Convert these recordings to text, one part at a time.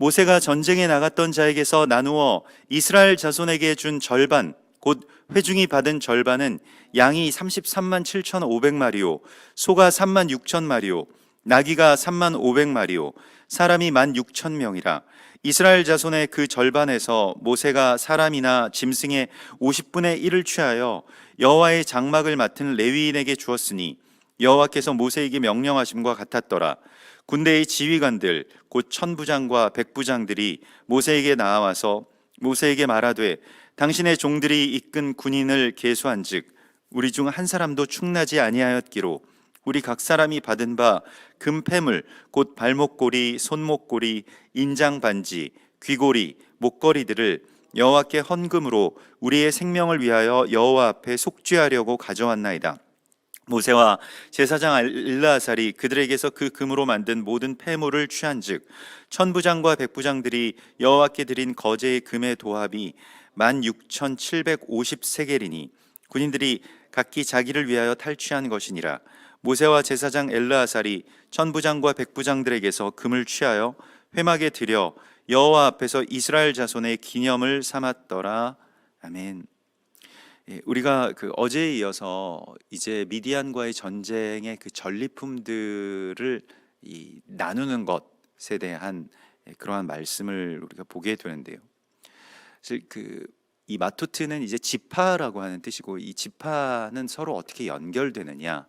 모세가 전쟁에 나갔던 자에게서 나누어 이스라엘 자손에게 준 절반 곧 회중이 받은 절반은 양이 33만 7,500마리요 소가 3만 6천 마리요 나귀가 3만 500마리요 사람이 1만 6천 명이라. 이스라엘 자손의 그 절반에서 모세가 사람이나 짐승의 50분의 1을 취하여 여호와의 장막을 맡은 레위인에게 주었으니 여호와께서 모세에게 명령하심과 같았더라 군대의 지휘관들 곧 천부장과 백부장들이 모세에게 나와서 모세에게 말하되 당신의 종들이 이끈 군인을 계수한즉 우리 중 한 사람도 충나지 아니하였기로 우리 각 사람이 받은 바 금패물 곧 발목고리 손목고리 인장 반지 귀고리 목걸이들을 여호와께 헌금으로 우리의 생명을 위하여 여호와 앞에 속죄하려고 가져왔나이다. 모세와 제사장 엘르아살이 그들에게서 그 금으로 만든 모든 폐물을 취한즉 천부장과 백부장들이 여호와께 드린 거제의 금의 도합이 16,750세겔이니 군인들이 각기 자기를 위하여 탈취한 것이니라 모세와 제사장 엘르아살이 천부장과 백부장들에게서 금을 취하여 회막에 들여 여호와 앞에서 이스라엘 자손의 기념을 삼았더라 아멘. 예, 우리가 그 어제에 이어서 이제 미디안과의 전쟁의 그 전리품들을 이 나누는 것에 대한 예, 그러한 말씀을 우리가 보게 되는데요. 사실 그 이 마토트는 이제 지파라고 하는 뜻이고 이 지파는 서로 어떻게 연결되느냐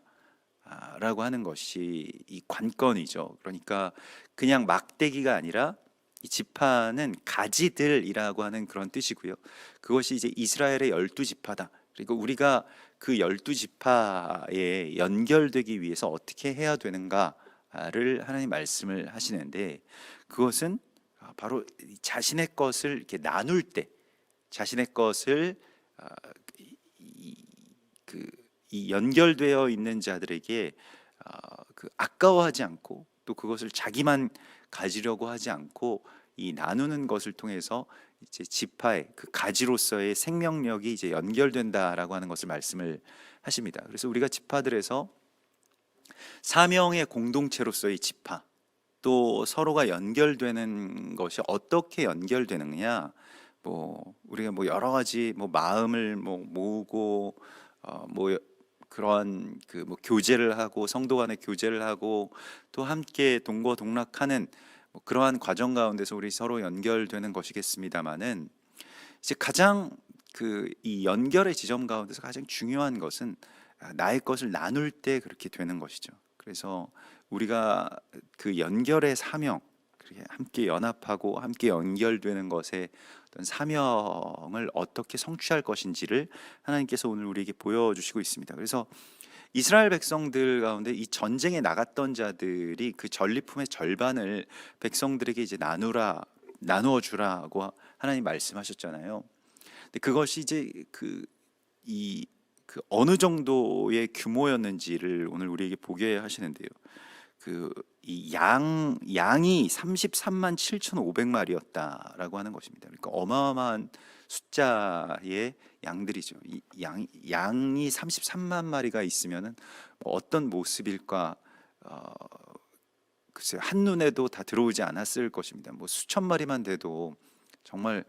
라고 하는 것이 이 관건이죠. 그러니까 그냥 막대기가 아니라 이 지파는 가지들이라고 하는 그런 뜻이고요. 그것이 이제 이스라엘의 열두 지파다. 그리고 우리가 그 열두 지파에 연결되기 위해서 어떻게 해야 되는가를 하나님 말씀을 하시는데 그것은 바로 자신의 것을 이렇게 나눌 때 자신의 것을 아, 이, 그, 이 연결되어 있는 자들에게 아, 그 아까워하지 않고 또 그것을 자기만 가지려고 하지 않고 이 나누는 것을 통해서 이제 지파의 그 가지로서의 생명력이 이제 연결된다라고 하는 것을 말씀을 하십니다. 그래서 우리가 지파들에서 사명의 공동체로서의 지파 또 서로가 연결되는 것이 어떻게 연결되느냐 뭐 우리가 뭐 여러 가지 뭐 마음을 뭐 모으고 어뭐 그러한 그 뭐 교제를 하고 성도 간의 교제를 하고 또 함께 동거 동락하는 뭐 그러한 과정 가운데서 우리 서로 연결되는 것이겠습니다만은 이제 가장 그 이 연결의 지점 가운데서 가장 중요한 것은 아, 나의 것을 나눌 때 그렇게 되는 것이죠. 그래서 우리가 그 연결의 사명, 함께 연합하고 함께 연결되는 것에 어떤 사명을 어떻게 성취할 것인지를 하나님께서 오늘 우리에게 보여주시고 있습니다. 그래서 이스라엘 백성들 가운데 이 전쟁에 나갔던 자들이 그 전리품의 절반을 백성들에게 이제 나누라 나누어 주라고 하나님 말씀하셨잖아요. 근데 그것이 이제 그이그 어느 정도의 규모였는지를 오늘 우리에게 보게 하시는데요. 그 이 양 양이 33만 7,500마리였다라고 하는 것입니다. 그러니까 어마어마한 숫자의 양들이죠. 이 양 양이 33만 마리가 있으면은 뭐 어떤 모습일까? 어, 글쎄 한 눈에도 다 들어오지 않았을 것입니다. 뭐 수천 마리만 돼도 정말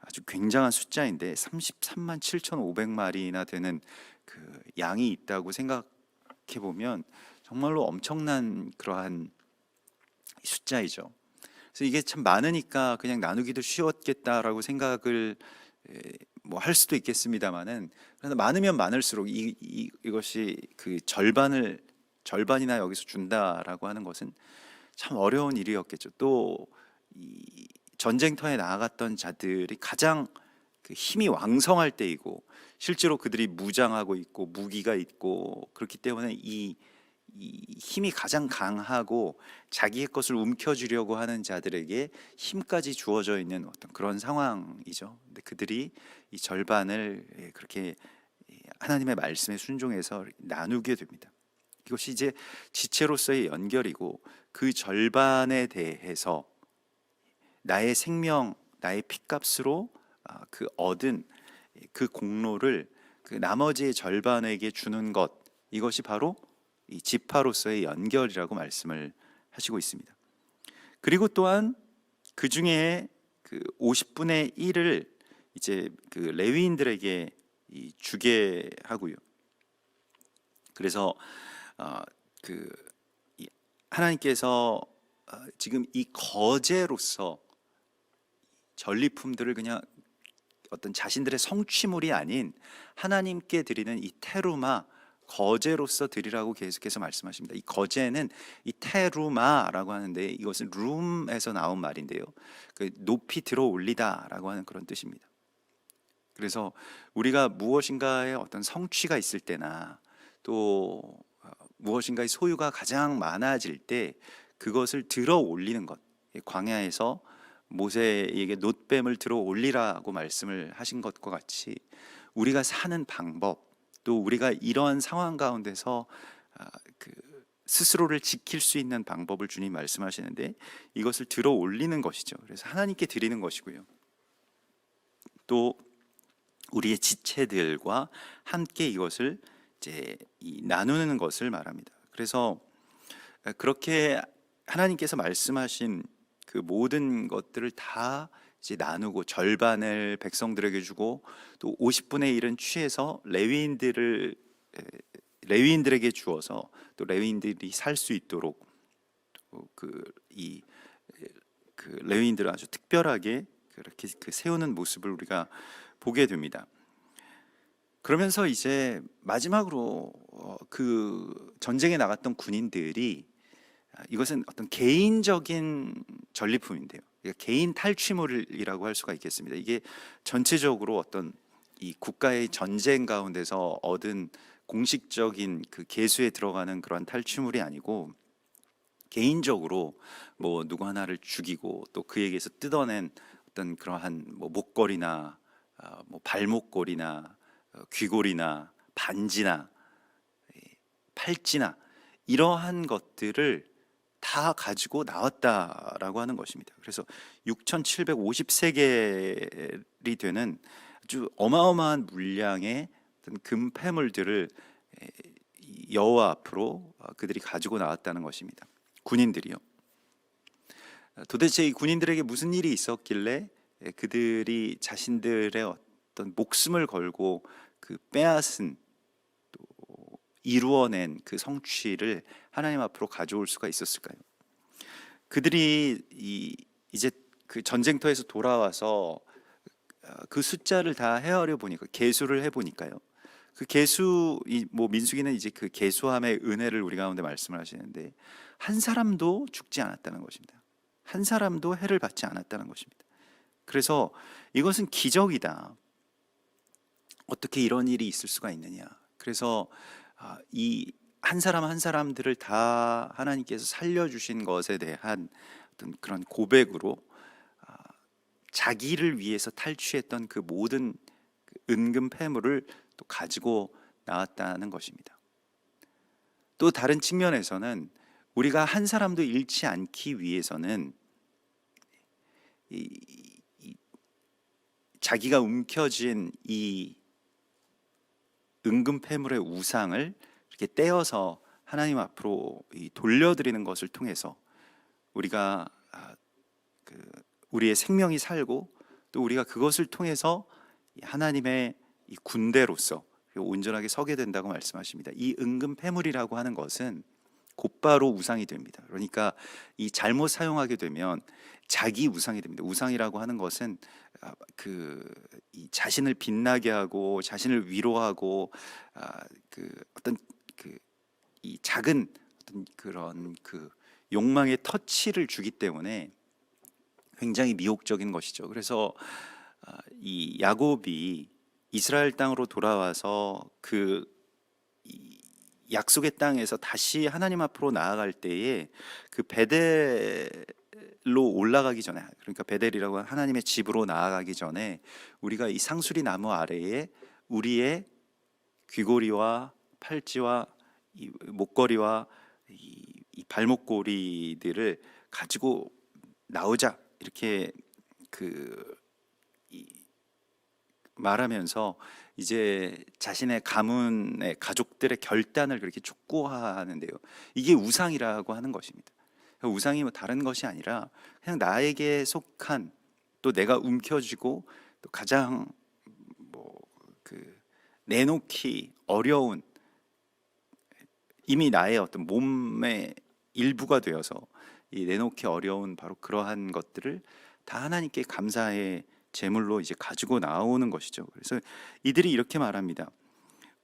아주 굉장한 숫자인데 33만 7,500마리나 되는 그 양이 있다고 생각해 보면 정말로 엄청난 그러한 숫자이죠. 그래서 이게 참 많으니까 그냥 나누기도 쉬웠겠다라고 생각을 뭐 할 수도 있겠습니다만은 그러나 많으면 많을수록 이, 이 이 것이 그 절반을 절반이나 여기서 준다라고 하는 것은 참 어려운 일이었겠죠. 또 이 전쟁터에 나아갔던 자들이 가장 그 힘이 왕성할 때이고 실제로 그들이 무장하고 있고 무기가 있고 그렇기 때문에 이, 이 힘이 가장 강하고 자기의 것을 움켜쥐려고 하는 자들에게 힘까지 주어져 있는 어떤 그런 상황이죠. 근데 그들이 이 절반을 예, 그렇게 하나님의 말씀에 순종해서 나누게 됩니다. 이것이 이제 지체로서의 연결이고 그 절반에 대해서 나의 생명, 나의 피값으로 아, 그 얻은 그 공로를 그 나머지의 절반에게 주는 것 이것이 바로 이 지파로서의 연결이라고 말씀을 하시고 있습니다. 그리고 또한 그 중에 그 50분의 1을 이제 그 레위인들에게 이 주게 하고요. 그래서 어, 그 이- 하나님께서 어, 지금 이 거제로서 전리품들을 그냥 어떤 자신들의 성취물이 아닌 하나님께 드리는 이 테루마 거제로서 드리라고 계속해서 말씀하십니다. 이 거제는 이 테루마라고 하는데 이것은 룸에서 나온 말인데요. 그 높이 들어 올리다라고 하는 그런 뜻입니다. 그래서 우리가 무엇인가에 어떤 성취가 있을 때나 또 어, 무엇인가의 소유가 가장 많아질 때 그것을 들어 올리는 것. 이 광야에서 모세에게 놋뱀을 들어 올리라고 말씀을 하신 것과 같이 우리가 사는 방법 또 우리가 이러한 상황 가운데서 아, 그 스스로를 지킬 수 있는 방법을 주님 말씀하시는데 이것을 들어 올리는 것이죠. 그래서 하나님께 드리는 것이고요. 또 우리의 지체들과 함께 이것을 이제 이 나누는 것을 말합니다. 그래서 그렇게 하나님께서 말씀하신 그 모든 것들을 다 이제 나누고 절반을 백성들에게 주고 또 50분의 1은 취해서 레위인들을 에, 레위인들에게 주어서 또 레위인들이 살 수 있도록 그이 그 레위인들을 아주 특별하게 그렇게 그 세우는 모습을 우리가 보게 됩니다. 그러면서 이제 마지막으로 어, 그 전쟁에 나갔던 군인들이 아, 이것은 어떤 개인적인 전리품인데요. 개인 탈취물이라고 할 수가 있겠습니다. 이게 전체적으로 어떤 이 국가의 전쟁 가운데서 얻은 공식적인 그 계수에 들어가는 그런 탈취물이 아니고 개인적으로 뭐 누구 하나를 죽이고 또 그에게서 뜯어낸 어떤 그러한 뭐 목걸이나 아, 뭐 발목걸이나 어, 귀걸이나 반지나 이, 팔찌나 이러한 것들을 다 가지고 나왔다라고 하는 것입니다. 그래서 6,750세겔이 되는 아주 어마어마한 물량의 이 여호와 앞으로 어, 그들이 가지고 나왔다는 것입니다. 군인들이요. 어, 도대체 이 군인들에게 무슨 일이 있었길래 에, 그들이 자신들의 어떤 목숨을 걸고 그 빼앗은 또 이루어낸 그 성취를 하나님 앞으로 가져올 수가 있었을까요? 그들이 이 이제 그 전쟁터에서 돌아와서 어, 그 숫자를 다 헤아려 보니까 계수를 해 보니까요. 그 계수 이뭐 민수기는 이제 그 계수함의 은혜를 우리 가운데 말씀을 하시는데 한 사람도 죽지 않았다는 것입니다. 한 사람도 해를 받지 않았다는 것입니다. 그래서 이것은 기적이다. 어떻게 이런 일이 있을 수가 있느냐. 그래서 아, 이 한 사람 한 사람들을 다 하나님께서 살려주신 것에 대한 어떤 그런 고백으로 아, 자기를 위해서 탈취했던 그 모든 그 은금 폐물을 또 가지고 나왔다는 것입니다. 또 다른 측면에서는 우리가 한 사람도 잃지 않기 위해서는 이, 이, 자기가 움켜쥔 이 은금 폐물의 우상을 이렇게 떼어서 하나님 앞으로 이 돌려드리는 것을 통해서 우리가 아, 그 우리의 생명이 살고 또 우리가 그것을 통해서 이 하나님의 이 군대로서 온전하게 서게 된다고 말씀하십니다. 이 은금 폐물이라고 하는 것은 곧바로 우상이 됩니다. 그러니까 이 잘못 사용하게 되면 자기 우상이 됩니다. 우상이라고 하는 것은 아, 그이 자신을 빛나게 하고 자신을 위로하고 아, 그 어떤 그 이 작은 어떤 그런 그 욕망의 터치를 주기 때문에 굉장히 미혹적인 것이죠. 그래서 아, 이 야곱이 이스라엘 땅으로 돌아와서 그이 약속의 땅에서 다시 하나님 앞으로 나아갈 때에 그 베델로 올라가기 전에 그러니까 베델이라고 하는 하나님의 집으로 나아가기 전에 우리가 이 상수리 나무 아래에 우리의 귀고리와 팔찌와 이 목걸이와 이, 이 발목고리들을 가지고 나오자 이렇게 그 이, 말하면서 이제 자신의 가문의 가족들의 결단을 그렇게 촉구하는데요. 이게 우상이라고 하는 것입니다. 우상이 뭐 다른 것이 아니라 그냥 나에게 속한 또 내가 움켜쥐고 또 가장 뭐 그 내놓기 어려운 이미 나의 어떤 몸의 일부가 되어서 이 내놓기 어려운 바로 그러한 것들을 다 하나님께 감사의 제물로 이제 가지고 나오는 것이죠. 그래서 이들이 이렇게 말합니다.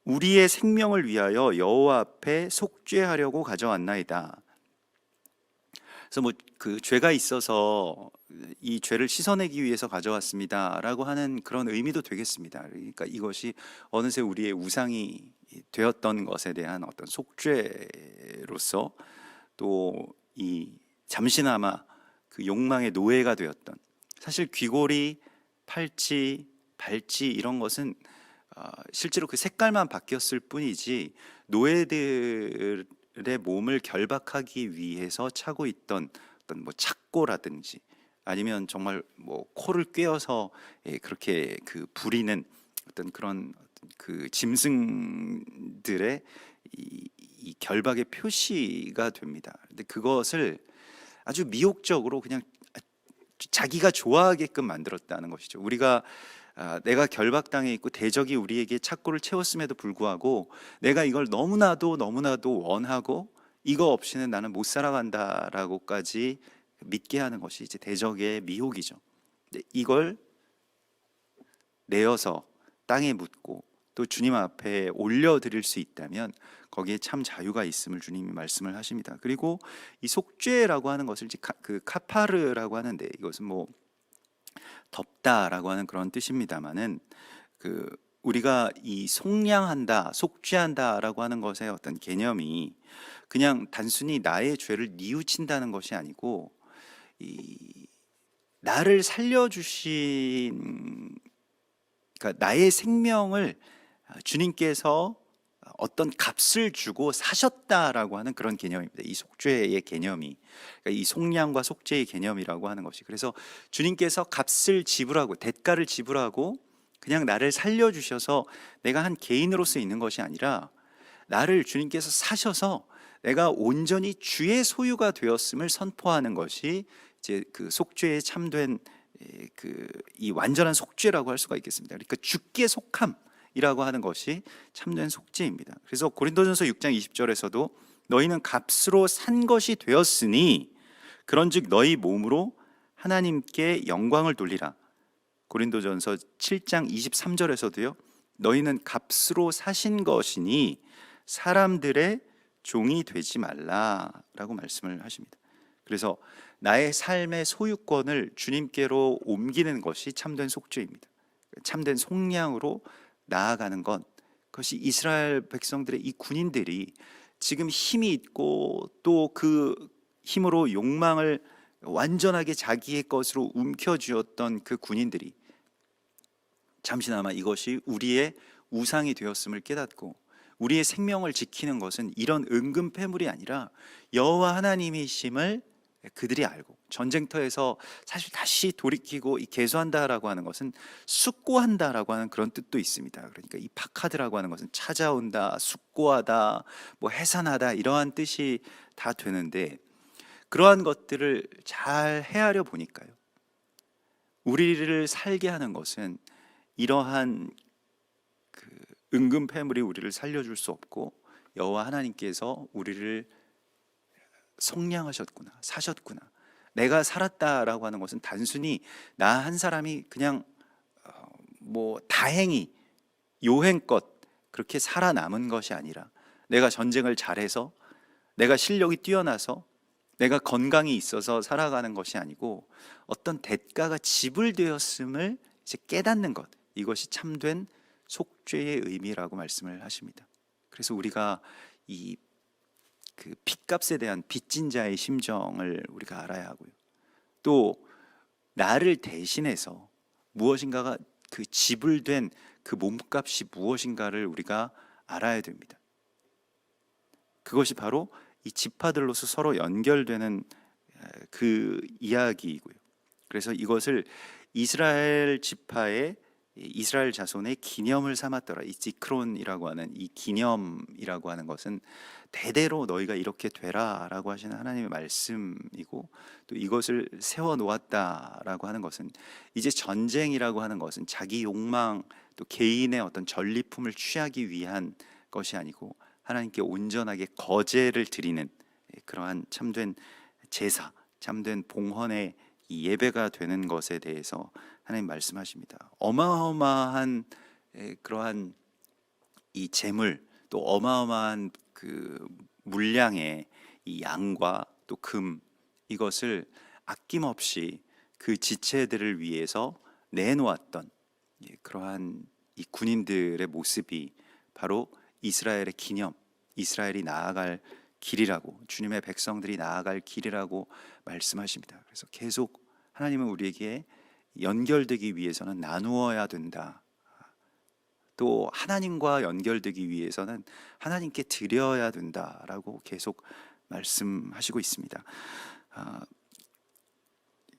우리의 생명을 위하여 여호와 앞에 속죄하려고 가져왔나이다. 그래서 뭐 그 죄가 있어서 이 죄를 씻어내기 위해서 가져왔습니다라고 하는 그런 의미도 되겠습니다. 그러니까 이것이 어느새 우리의 우상이 되었던 것에 대한 어떤 속죄로서 또 이 잠시나마 그 욕망의 노예가 되었던 사실 귀골이 팔찌 발찌 이런 것은 아, 실제로 그 색깔만 바뀌었을 뿐이지 노예들의 몸을 결박하기 위해서 차고 있던 어떤 뭐 착고라든지 아니면 정말 뭐 코를 꿰어서 예, 그렇게 그 부리는 어떤 그런 그 짐승들의 이, 이 결박의 표시가 됩니다. 근데 그것을 아주 미혹적으로 그냥 자기가 좋아하게끔 만들었다는 것이죠. 우리가 아, 내가 결박당해 있고 대적이 우리에게 착고를 채웠음에도 불구하고 내가 이걸 너무나도 너무나도 원하고 이거 없이는 나는 못 살아간다라고까지 믿게 하는 것이 이제 대적의 미혹이죠. 이걸 내어서 땅에 묻고 또 주님 앞에 올려드릴 수 있다면 거기에 참 자유가 있음을 주님이 말씀을 하십니다. 그리고 이 속죄라고 하는 것을 이제 카, 그 카파르라고 하는데 이것은 뭐 덮다라고 하는 그런 뜻입니다만은 그 우리가 이 속량한다, 속죄한다라고 하는 것의 어떤 개념이 그냥 단순히 나의 죄를 뉘우친다는 것이 아니고 이 나를 살려주신 그러니까 나의 생명을 주님께서 어떤 값을 주고 사셨다라고 하는 그런 개념입니다. 이 속죄의 개념이 그러니까 이 속량과 속죄의 개념이라고 하는 것이 그래서 주님께서 값을 지불하고 대가를 지불하고 그냥 나를 살려주셔서 내가 한 개인으로서 있는 것이 아니라 나를 주님께서 사셔서 내가 온전히 주의 소유가 되었음을 선포하는 것이 이제 그 속죄에 참된 그 이 완전한 속죄라고 할 수가 있겠습니다. 그러니까 주께 속함 이라고 하는 것이 참된 속죄입니다. 그래서 고린도전서 6장 20절에서도 너희는 값으로 산 것이 되었으니 그런즉 너희 몸으로 하나님께 영광을 돌리라. 고린도전서 7장 23절에서도요. 너희는 값으로 사신 것이니 사람들의 종이 되지 말라라고 말씀을 하십니다. 그래서 나의 삶의 소유권을 주님께로 옮기는 것이 참된 속죄입니다. 참된 속량으로 나아가는 것 그것이 이스라엘 백성들의 이 군인들이 지금 힘이 있고 또 그 힘으로 욕망을 완전하게 자기의 것으로 움켜쥐었던 그 군인들이 잠시나마 이것이 우리의 우상이 되었음을 깨닫고 우리의 생명을 지키는 것은 이런 은근 패물이 아니라 여호와 하나님이심을 그들이 알고 전쟁터에서 사실 다시 돌이키고 이 개수한다라고 하는 것은 숙고한다라고 하는 그런 뜻도 있습니다. 그러니까 이 파카드라고 하는 것은 찾아온다, 숙고하다, 뭐 해산하다 이러한 뜻이 다 되는데 그러한 것들을 잘 헤아려 보니까요. 우리를 살게 하는 것은 이러한 그 은근 패물이 우리를 살려줄 수 없고 여호와 하나님께서 우리를 성량하셨구나, 사셨구나. 내가 살았다라고 하는 것은 단순히 나 한 사람이 그냥 어, 뭐 다행히 요행껏 그렇게 살아남은 것이 아니라 내가 전쟁을 잘해서 내가 실력이 뛰어나서 내가 건강이 있어서 살아가는 것이 아니고 어떤 대가가 지불되었음을 이제 깨닫는 것 이것이 참된 속죄의 의미라고 말씀을 하십니다. 그래서 우리가 이 그 빚값에 대한 빚진 자의 심정을 우리가 알아야 하고요. 또 나를 대신해서 무엇인가가 그 지불된 그 몸값이 무엇인가를 우리가 알아야 됩니다. 그것이 바로 이 지파들로서 서로 연결되는 그 이야기이고요. 그래서 이것을 이스라엘 지파의 이 이스라엘 자손의 기념을 삼았더라. 이 지크론이라고 하는 이 기념이라고 하는 것은 대대로 너희가 이렇게 되라라고 하시는 하나님의 말씀이고 또 이것을 세워 놓았다라고 하는 것은 이제 전쟁이라고 하는 것은 자기 욕망 또 개인의 어떤 전리품을 취하기 위한 것이 아니고 하나님께 온전하게 거제를 드리는 그러한 참된 제사, 참된 봉헌의 이 예배가 되는 것에 대해서 하나님 말씀하십니다. 어마어마한 에, 그러한 이 재물 또 어마어마한 그 물량의 이 양과 또 금 이것을 아낌없이 그 지체들을 위해서 내놓았던 예, 그러한 이 군인들의 모습이 바로 이스라엘의 기념, 이스라엘이 나아갈 길이라고 주님의 백성들이 나아갈 길이라고 말씀하십니다. 그래서 계속 하나님은 우리에게 연결되기 위해서는 나누어야 된다. 또 하나님과 연결되기 위해서는 하나님께 드려야 된다라고 계속 말씀하시고 있습니다. 아,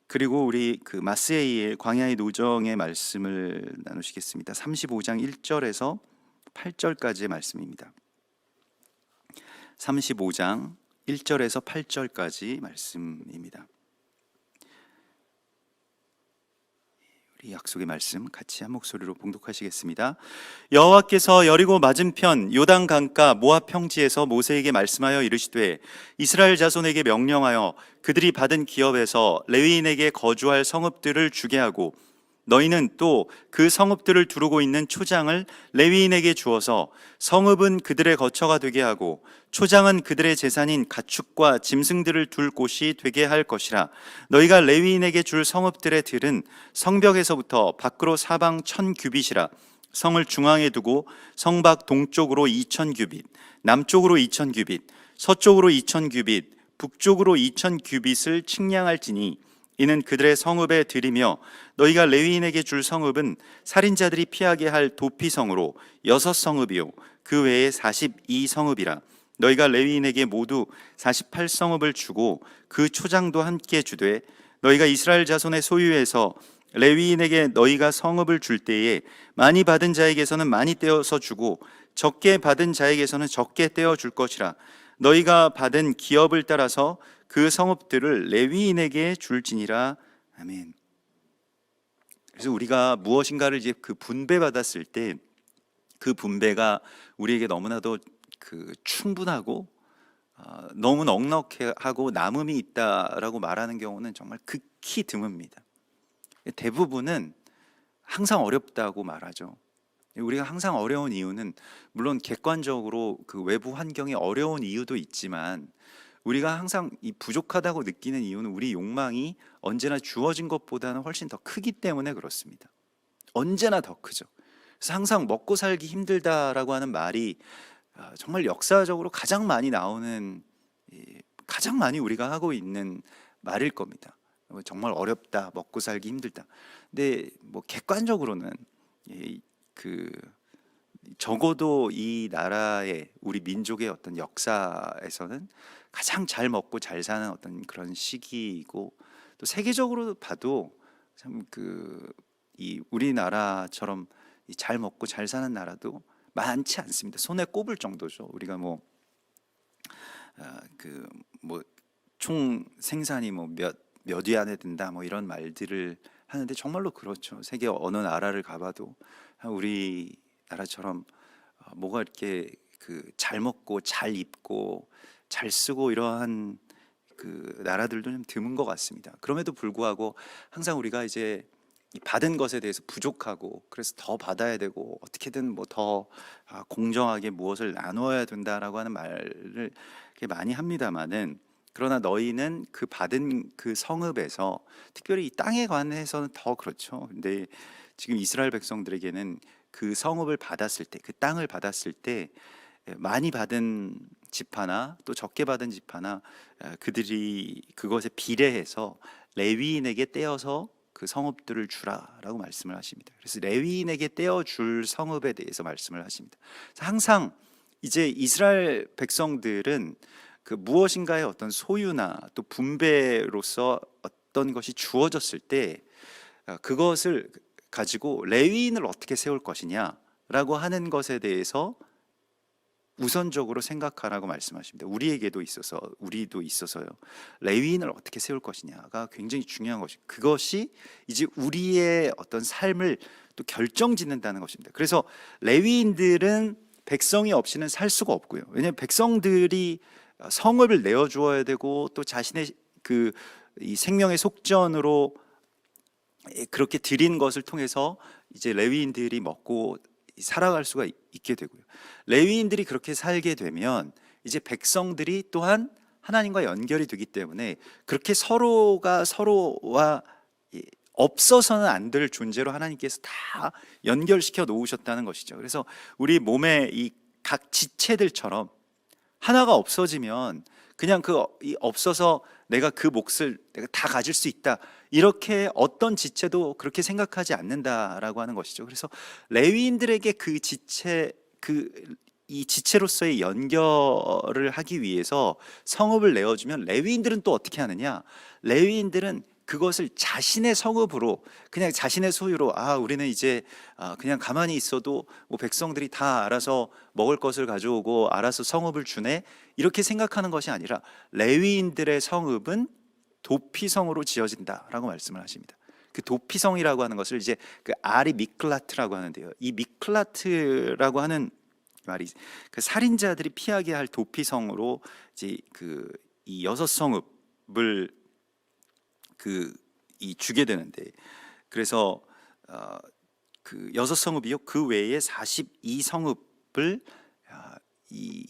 그리고 우리 그 마스에이의 광야의 노정의 말씀을 나누시겠습니다. 35장 1절에서 8절까지의 말씀입니다. 35장 1절에서 8절까지 말씀입니다. 우리 약속의 말씀 같이 한 목소리로 봉독하시겠습니다. 여호와께서 여리고 맞은편 요단 강가 모압 평지에서 모세에게 말씀하여 이르시되 이스라엘 자손에게 명령하여 그들이 받은 기업에서 레위인에게 거주할 성읍들을 주게 하고 너희는 또 그 성읍들을 두르고 있는 초장을 레위인에게 주어서 성읍은 그들의 거처가 되게 하고 초장은 그들의 재산인 가축과 짐승들을 둘 곳이 되게 할 것이라. 너희가 레위인에게 줄 성읍들의 들은 성벽에서부터 밖으로 사방 천 규빗이라. 성을 중앙에 두고 성밖 동쪽으로 이천 규빗 남쪽으로 이천 규빗 서쪽으로 이천 규빗 북쪽으로 이천 규빗을 측량할지니 이는 그들의 성읍에 들이며 너희가 레위인에게 줄 성읍은 살인자들이 피하게 할 도피 성으로 여섯 성읍이요. 그 외에 사십이 성읍이라. 너희가 레위인에게 모두 사십팔 성읍을 주고 그 초장도 함께 주되 너희가 이스라엘 자손의 소유에서 레위인에게 너희가 성읍을 줄 때에 많이 받은 자에게서는 많이 떼어서 주고 적게 받은 자에게서는 적게 떼어 줄 것이라. 너희가 받은 기업을 따라서 그 성읍들을 레위인에게 줄지니라 아멘. 그래서 우리가 무엇인가를 이제 그 분배 받았을 때 그 분배가 우리에게 너무나도 그 충분하고 어, 너무 넉넉하고 남음이 있다라고 말하는 경우는 정말 극히 드뭅니다. 대부분은 항상 어렵다고 말하죠. 우리가 항상 어려운 이유는 물론 객관적으로 그 외부 환경이 어려운 이유도 있지만 우리가 항상 이 부족하다고 느끼는 이유는 우리 욕망이 언제나 주어진 것보다는 훨씬 더 크기 때문에 그렇습니다. 언제나 더 크죠. 그래서 항상 먹고 살기 힘들다라고 하는 말이 아, 정말 역사적으로 가장 많이 나오는 이, 가장 많이 우리가 하고 있는 말일 겁니다. 뭐 정말 어렵다, 먹고 살기 힘들다. 근데 뭐 객관적으로는 이, 그 적어도 이 나라의 우리 민족의 어떤 역사에서는 가장 잘 먹고 잘 사는 어떤 그런 시기이고 또 세계적으로 봐도 참 그 이 우리나라처럼 이 잘 먹고 잘 사는 나라도 많지 않습니다. 손에 꼽을 정도죠. 우리가 뭐 그 뭐 총 생산이 뭐 몇 몇 위 안에 든다 뭐 이런 말들을 하는데 정말로 그렇죠. 세계 어느 나라를 가봐도 우리 나라처럼 어, 뭐가 이렇게 그 잘 먹고 잘 입고 잘 쓰고 이러한 그 나라들도 좀 드문 것 같습니다. 그럼에도 불구하고 항상 우리가 이제 이 받은 것에 대해서 부족하고 그래서 더 받아야 되고 어떻게든 뭐더 아, 공정하게 무엇을 나누어야 된다라고 하는 말을 많이 합니다만은 그러나 너희는 그 받은 그 성읍에서 특별히 이 땅에 관해서는 더 그렇죠. 근데 지금 이스라엘 백성들에게는 그 성읍을 받았을 때, 그 땅을 받았을 때 예, 많이 받은 집 하나 또 적게 받은 집 하나 에, 그들이 그것에 비례해서 레위인에게 떼어서 그 성읍들을 주라라고 말씀을 하십니다. 그래서 레위인에게 떼어 줄 성읍에 대해서 말씀을 하십니다. 항상 이제 이스라엘 백성들은 그 무엇인가의 어떤 소유나 또 분배로서 어떤 것이 주어졌을 때 어, 그것을 가지고 레위인을 어떻게 세울 것이냐라고 하는 것에 대해서 우선적으로 생각하라고 말씀하십니다. 우리에게도 있어서 우리도 있어서요. 레위인을 어떻게 세울 것이냐가 굉장히 중요한 것이 그것이 이제 우리의 어떤 삶을 또 결정짓는다는 것입니다. 그래서 레위인들은 백성이 없이는 살 수가 없고요. 왜냐하면 백성들이 성읍을 내어 주어야 되고 또 자신의 그 이 생명의 속전으로 그렇게 드린 것을 통해서 이제 레위인들이 먹고 살아갈 수가 있게 되고요. 레위인들이 그렇게 살게 되면 이제 백성들이 또한 하나님과 연결이 되기 때문에 그렇게 서로가 서로와 이 없어서는 안 될 존재로 하나님께서 다 연결시켜 놓으셨다는 것이죠. 그래서 우리 몸의 이 각 지체들처럼 하나가 없어지면 그냥 그이 없어서 내가 그 몫을 내가 다 가질 수 있다. 이렇게 어떤 지체도 그렇게 생각하지 않는다라고 하는 것이죠. 그래서 레위인들에게 그 지체 그 이 지체로서의 연결을 하기 위해서 성읍을 내어주면 레위인들은 또 어떻게 하느냐? 레위인들은 그것을 자신의 성읍으로 그냥 자신의 소유로 아 우리는 이제 아, 그냥 가만히 있어도 뭐 백성들이 다 알아서 먹을 것을 가져오고 알아서 성읍을 주네 이렇게 생각하는 것이 아니라 레위인들의 성읍은 도피성으로 지어진다라고 말씀을 하십니다. 그 도피성이라고 하는 것을 이제 그 아리 미클라트라고 하는데요. 이 미클라트라고 하는 말이 그 살인자들이 피하게 할 도피성으로 이제 그 이 여섯 성읍을 그 이 주게 되는데 그래서 어, 그 여섯 성읍이요 그 외에 42 성읍을 아, 이이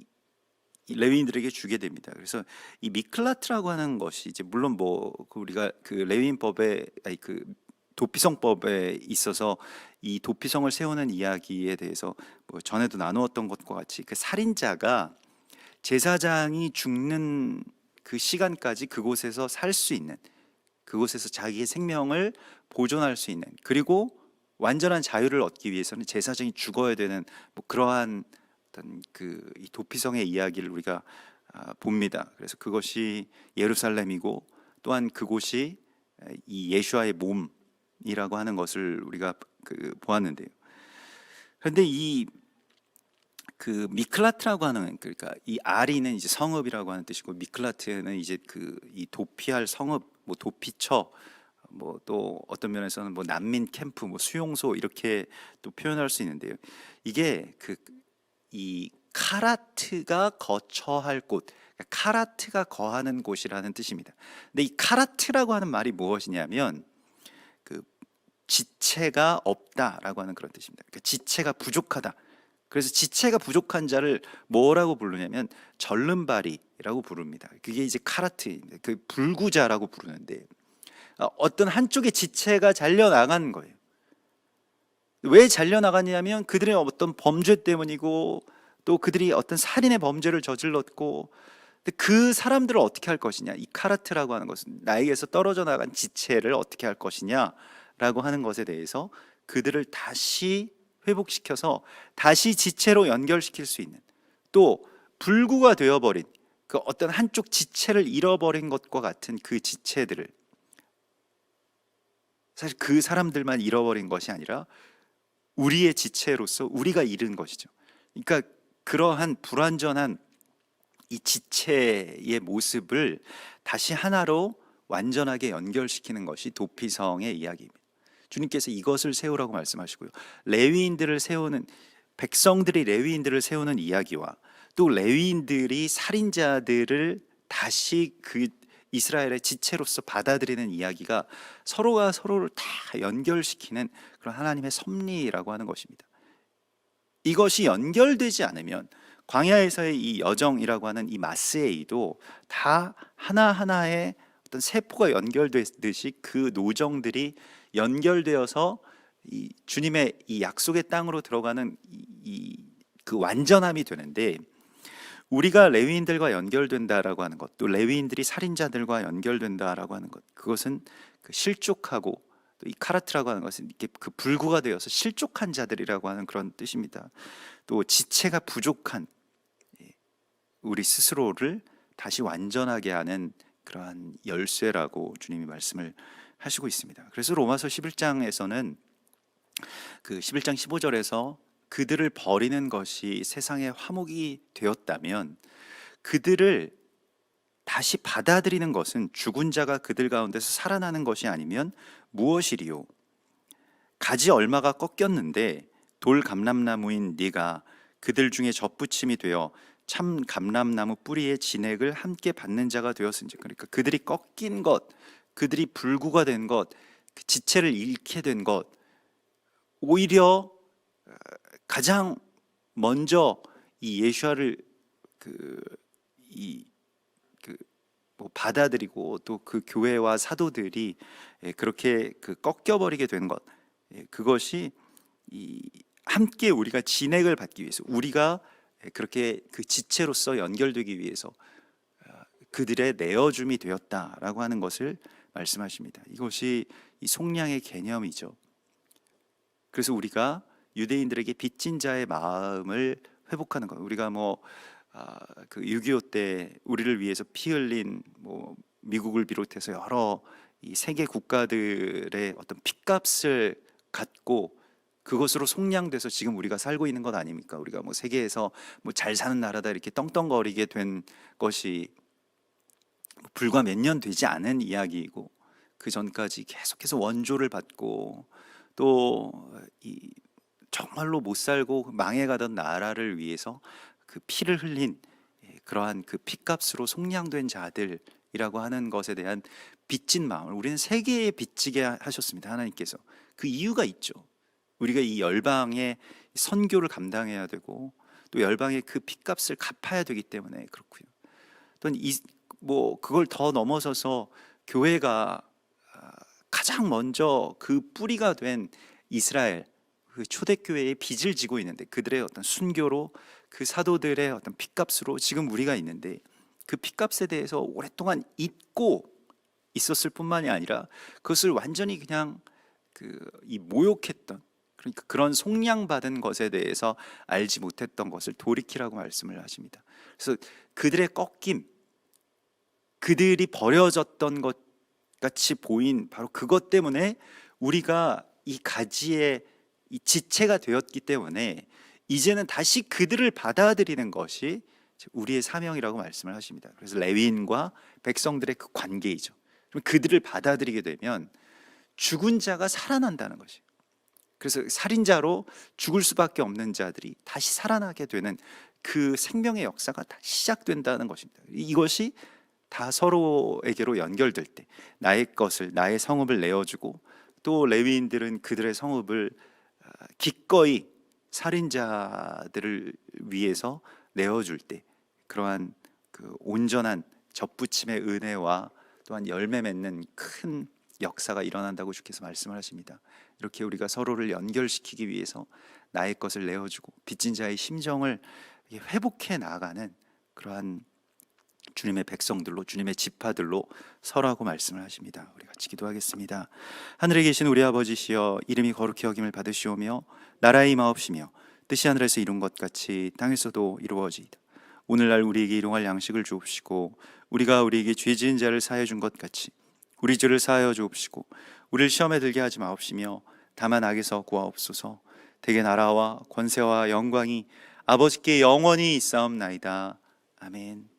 레위인들에게 주게 됩니다. 그래서 이 미클라트라고 하는 것이 이제 물론 뭐그 우리가 그 레위인법에 아니 그 도피성법에 있어서 이 도피성을 세우는 이야기에 대해서 뭐 전에도 나누었던 것과 같이 그 살인자가 제사장이 죽는 그 시간까지 그곳에서 살 수 있는 그곳에서 자기의 생명을 보존할 수 있는 그리고 완전한 자유를 얻기 위해서는 제사장이 죽어야 되는 뭐 그러한 어떤 그 이 도피성의 이야기를 우리가 아, 봅니다. 그래서 그것이 예루살렘이고 또한 그곳이 이 예수와의 몸이라고 하는 것을 우리가 그 보았는데요. 그런데 이 그 미클라트라고 하는 그러니까 이 아리는 이제 성읍이라고 하는 뜻이고 미클라트는 이제 그 이 도피할 성읍 뭐 도피처 뭐 또 어떤 면에서는 뭐 난민 캠프 뭐 수용소 이렇게 또 표현할 수 있는데요. 이게 그 이 카라트가 거처할 곳, 그러니까 카라트가 거하는 곳이라는 뜻입니다. 근데 이 카라트라고 하는 말이 무엇이냐면 그 지체가 없다라고 하는 그런 뜻입니다. 그러니까 지체가 부족하다. 그래서 지체가 부족한 자를 뭐라고 부르냐면 절름발이라고 부릅니다. 그게 이제 카라트입니다. 그 불구자라고 부르는데 어, 어떤 한쪽의 지체가 잘려 나간 거예요. 왜 잘려 나갔냐면 그들의 어떤 범죄 때문이고 또 그들이 어떤 살인의 범죄를 저질렀고 그 사람들을 어떻게 할 것이냐? 이 카라트라고 하는 것은 나에게서 떨어져 나간 지체를 어떻게 할 것이냐라고 하는 것에 대해서 그들을 다시 회복시켜서 다시 지체로 연결시킬 수 있는 또 불구가 되어버린 그 어떤 한쪽 지체를 잃어버린 것과 같은 그 지체들을 사실 그 사람들만 잃어버린 것이 아니라 우리의 지체로서 우리가 잃은 것이죠. 그러니까 그러한 불완전한 이 지체의 모습을 다시 하나로 완전하게 연결시키는 것이 도피성의 이야기입니다. 주님께서 이것을 세우라고 말씀하시고요. 레위인들을 세우는 백성들이 레위인들을 세우는 이야기와 또 레위인들이 살인자들을 다시 그 이스라엘의 지체로서 받아들이는 이야기가 서로가 서로를 다 연결시키는 그런 하나님의 섭리라고 하는 것입니다. 이것이 연결되지 않으면 광야에서의 이 여정이라고 하는 이 마스에이도 다 하나하나의 어떤 세포가 연결되듯이 그 노정들이 연결되어서 이 주님의 이 약속의 땅으로 들어가는 이 그 완전함이 되는데 우리가 레위인들과 연결된다라고 하는 것, 또 레위인들이 살인자들과 연결된다라고 하는 것, 그것은 그 실족하고 또 이 카라트라고 하는 것은 이렇게 그 불구가 되어서 실족한 자들이라고 하는 그런 뜻입니다. 또 지체가 부족한 예, 우리 스스로를 다시 완전하게 하는 그러한 열쇠라고 주님이 말씀을 하시고 있습니다. 그래서 로마서 11장에서는 그 11장 15절에서 그들을 버리는 것이 세상의 화목이 되었다면 그들을 다시 받아들이는 것은 죽은 자가 그들 가운데서 살아나는 것이 아니면 무엇이리요? 가지 얼마가 꺾였는데 돌 감람나무인 네가 그들 중에 젖붙임이 되어 참 감람나무 뿌리의 진액을 함께 받는 자가 되었은지 그러니까 그들이 꺾인 것, 그들이 불구가 된 것, 그 지체를 잃게 된 것, 오히려 어, 가장 먼저 이 예수아를 그이 그 뭐 받아들이고 또 그 교회와 사도들이 예, 그렇게 그 꺾여버리게 된 것, 예, 그것이 이 함께 우리가 진액을 받기 위해서 우리가 예, 그렇게 그 지체로서 연결되기 위해서 어, 그들의 내어줌이 되었다라고 하는 것을 말씀하십니다. 이것이 이 속량의 개념이죠. 그래서 우리가 유대인들에게 빚진 자의 마음을 회복하는 것. 우리가 뭐 아, 그 6.25 때 우리를 위해서 피 흘린 뭐 미국을 비롯해서 여러 이 세계 국가들의 어떤 핏값을 갖고 그것으로 속량돼서 지금 우리가 살고 있는 것 아닙니까? 우리가 뭐 세계에서 뭐 잘 사는 나라다 이렇게 떵떵거리게 된 것이 뭐 불과 몇 년 되지 않은 이야기이고 그 전까지 계속해서 원조를 받고 또이 정말로 못 살고 망해가던 나라를 위해서 그 피를 흘린 예, 그러한 그 피값으로 속량된 자들이라고 하는 것에 대한 빚진 마음을 우리는 세계에 빚지게 하셨습니다 하나님께서 그 이유가 있죠. 우리가 이 열방의 선교를 감당해야 되고 또 열방의 그 피값을 갚아야 되기 때문에 그렇고요. 또는 이 뭐 그걸 더 넘어서서 교회가 아, 가장 먼저 그 뿌리가 된 이스라엘 그 초대교회의 빚을 지고 있는데 그들의 어떤 순교로 그 사도들의 어떤 핏값으로 지금 우리가 있는데 그 핏값에 대해서 오랫동안 잊고 있었을 뿐만이 아니라 그것을 완전히 그냥 그 이 모욕했던 그러니까 그런 속량받은 것에 대해서 알지 못했던 것을 돌이키라고 말씀을 하십니다. 그래서 그들의 꺾임, 그들이 버려졌던 것 같이 보인 바로 그것 때문에 우리가 이 가지의 이 지체가 되었기 때문에 이제는 다시 그들을 받아들이는 것이 우리의 사명이라고 말씀을 하십니다. 그래서 레위인과 백성들의 그 관계이죠. 그들을 받아들이게 되면 죽은 자가 살아난다는 것이. 그래서 살인자로 죽을 수밖에 없는 자들이 다시 살아나게 되는 그 생명의 역사가 다 시작된다는 것입니다. 이것이 다 서로에게로 연결될 때 나의 것을 나의 성읍을 내어주고 또 레위인들은 그들의 성읍을 아, 기꺼이 살인자들을 위해서 내어줄 때 그러한 그 온전한 접붙임의 은혜와 또한 열매 맺는 큰 역사가 일어난다고 주께서 말씀을 하십니다. 이렇게 우리가 서로를 연결시키기 위해서 나의 것을 내어주고 빚진 자의 심정을 회복해 나가는 그러한 주님의 백성들로 주님의 지파들로 서라고 말씀을 하십니다. 우리 같이 기도하겠습니다. 하늘에 계신 우리 아버지시여 이름이 거룩히 여김을 받으시오며 나라의 임하옵시며 뜻이 하늘에서 이룬 것 같이 땅에서도 이루어지이다. 오늘날 우리에게 일용할 양식을 주옵시고 우리가 우리에게 죄 지은 자를 사해 준 것 같이 우리 죄를 사하여 주옵시고 우리를 시험에 들게 하지 마옵시며 다만 악에서 구하옵소서 대개 나라와 권세와 영광이 아버지께 영원히 있사옵나이다. 아멘.